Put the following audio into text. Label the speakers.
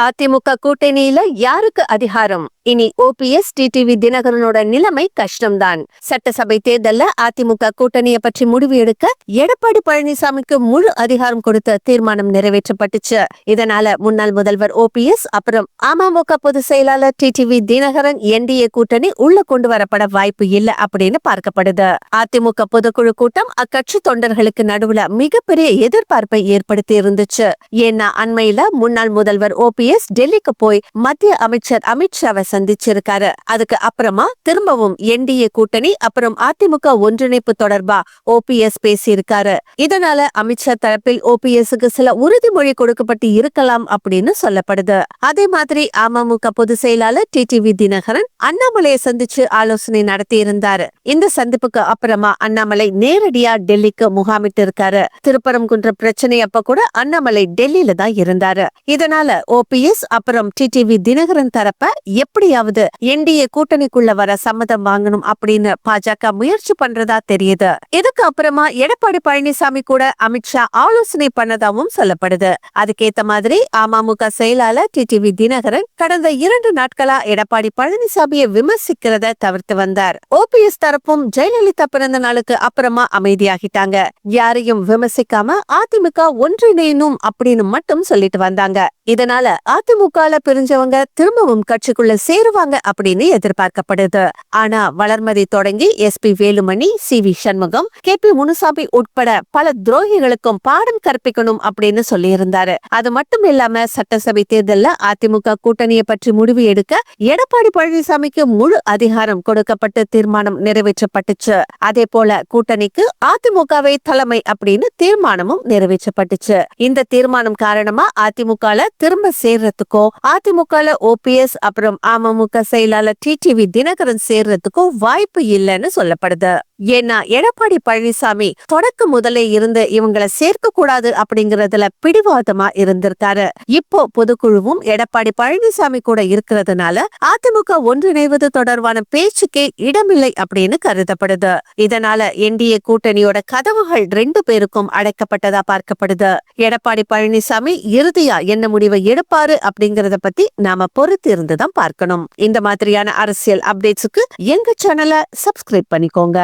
Speaker 1: அதிமுக கூட்டணியில யாருக்கு அதிகாரம்? இனி ஓபிஎஸ் டிடிவி தினகரனோட நிலைமை கஷ்டம்தான். சட்டசபை தேர்தல்ல அதிமுக கூட்டணியை பற்றி முடிவு எடுக்க எடப்பாடி பழனிசாமிக்கு முழு அதிகாரம் கொடுத்த தீர்மானம் நிறைவேற்றப்பட்டுச்சு. இதனால முன்னாள் முதல்வர் ஓபிஎஸ் அப்புறம் அமமுக பொதுச் செயலாளர் டிடிவி தினகரன் என்டிஏ கூட்டணி உள்ள கொண்டு வரப்பட வாய்ப்பு இல்ல அப்படின்னு பார்க்கப்படுது. அதிமுக பொதுக்குழு கூட்டம் அக்கட்சி தொண்டர்களுக்கு நடுவுல மிகப்பெரிய எதிர்பார்ப்பை ஏற்படுத்தி இருந்துச்சு. ஏன்னா அண்மையில முன்னாள் முதல்வர் ஓபிஎஸ் டெல்லிக்கு போய் மத்திய அமைச்சர் அமித்ஷாவை சந்திச்சிருக்காரு. அதுக்கு அப்புறமா திரும்பவும் என்டிஏ கூட்டணி அப்புறம் அதிமுக ஒன்றிணைப்பு தொடர்பா ஓபிஎஸ் பேசியிருக்காரு. இதனால அமித்ஷா தரப்பில் ஓபிஎஸ்க்கு சில உறுதிமொழி கொடுக்கப்பட்டு இருக்கலாம் அப்படின்னு சொல்லப்படுது. அதே மாதிரி அமமுக பொதுச் செயலாளர் டிடிவி தினகரன் அண்ணாமலையை சந்திச்சு ஆலோசனை நடத்தி இருந்தாரு இந்த சந்திப்புக்கு அப்புறமா அண்ணாமலை நேரடியா டெல்லிக்கு முகாமிட்டு இருக்காரு திருப்பரங்குன்ற பிரச்சனை அப்ப கூட அண்ணாமலை டெல்லியில தான் இருந்தாரு. இதனால ஓபிஎஸ் அப்புறம் டிடிவி தினகரன் தரப்ப எப்படி எப்படியாவது என்டிஏ கூட்டணிக்குள்ள வர சம்மதம் வாங்கணும் அப்படின்னு பாஜக முயற்சி பண்றதா தெரியுது. இதுக்கு அப்புறமா எடப்பாடி பழனிசாமி கூட அமித்ஷா ஆலோசனை பண்ணதாவும் சொல்லப்படுது. அதுக்கேத்த மாதிரி அமமுக செயலாளர் டிடிவி தினகரன் கடந்த இரண்டு நாட்களா எடப்பாடி பழனிசாமியை விமர்சிக்கிறத தவிர்த்து வந்தார். ஓபிஎஸ் தரப்பும் ஜெயலலிதா பிறந்த நாளுக்கு அப்புறமா அமைதியாகிட்டாங்க. யாரையும் விமர்சிக்காம அதிமுக ஒன்றிணையணும் அப்படின்னு மட்டும் சொல்லிட்டு வந்தாங்க. இதனால அதிமுக பிரிஞ்சவங்க திரும்பவும் கட்சிக்குள்ள சேருவாங்க அப்படின்னு எதிர்பார்க்கப்படுது. ஆனா வளர்மதி தொடங்கி S P Velumani C V Shanmugam K P Munusamy உட்பட பல துரோகிகளுக்கும் பாடம் கற்பிக்கணும் அப்படின்னு சொல்லியிருந்தாரு. அது மட்டும் இல்லாம சட்டசபை தேர்தல்ல அதிமுக கூட்டணியை பற்றி முடிவு எடுக்க எடப்பாடி பழனிசாமிக்கு முழு அதிகாரம் கொடுக்கப்பட்டு தீர்மானம் நிறைவேற்றப்பட்டுச்சு. அதே போல கூட்டணிக்கு அதிமுகவை தலைமை அப்படின்னு தீர்மானமும் நிறைவேற்றப்பட்டுச்சு. இந்த தீர்மானம் காரணமா அதிமுக திரும்ப சேர்றதுக்கோ அதிமுக ஓபிஎஸ் அப்புறம் அமமுக செயலாளர் டிடிவி தினகரன் சேர்றதுக்கும் வாய்ப்பு இல்லைன்னு சொல்லப்படுது. ஏன்னா எடப்பாடி பழனிசாமி தொடக்க முதலே இருந்து இவங்களை சேர்க்க கூடாது அப்படிங்கறதுல பிடிவாதமா இருந்திருக்காரு. இப்போ பொதுக்குழுவும் எடப்பாடி பழனிசாமி கூட இருக்கிறதுனால அதிமுக ஒன்றிணைவது தொடர்பான பேச்சுக்கே இடமில்லை அப்படின்னு கருதப்படுது. இதனால என்டிஏ கூட்டணியோட கதவுகள் ரெண்டு பேருக்கும் அடைக்கப்பட்டதா பார்க்கப்படுது. எடப்பாடி பழனிசாமி இறுதியா என்ன முடிவை எடுப்பாரு அப்படிங்கறத பத்தி நாம பொறுத்து இருந்துதான் பார்க்கணும். இந்த மாதிரியான அரசியல் அப்டேட்ஸுக்கு எங்க சேனலை சப்ஸ்கிரைப் பண்ணிக்கோங்க.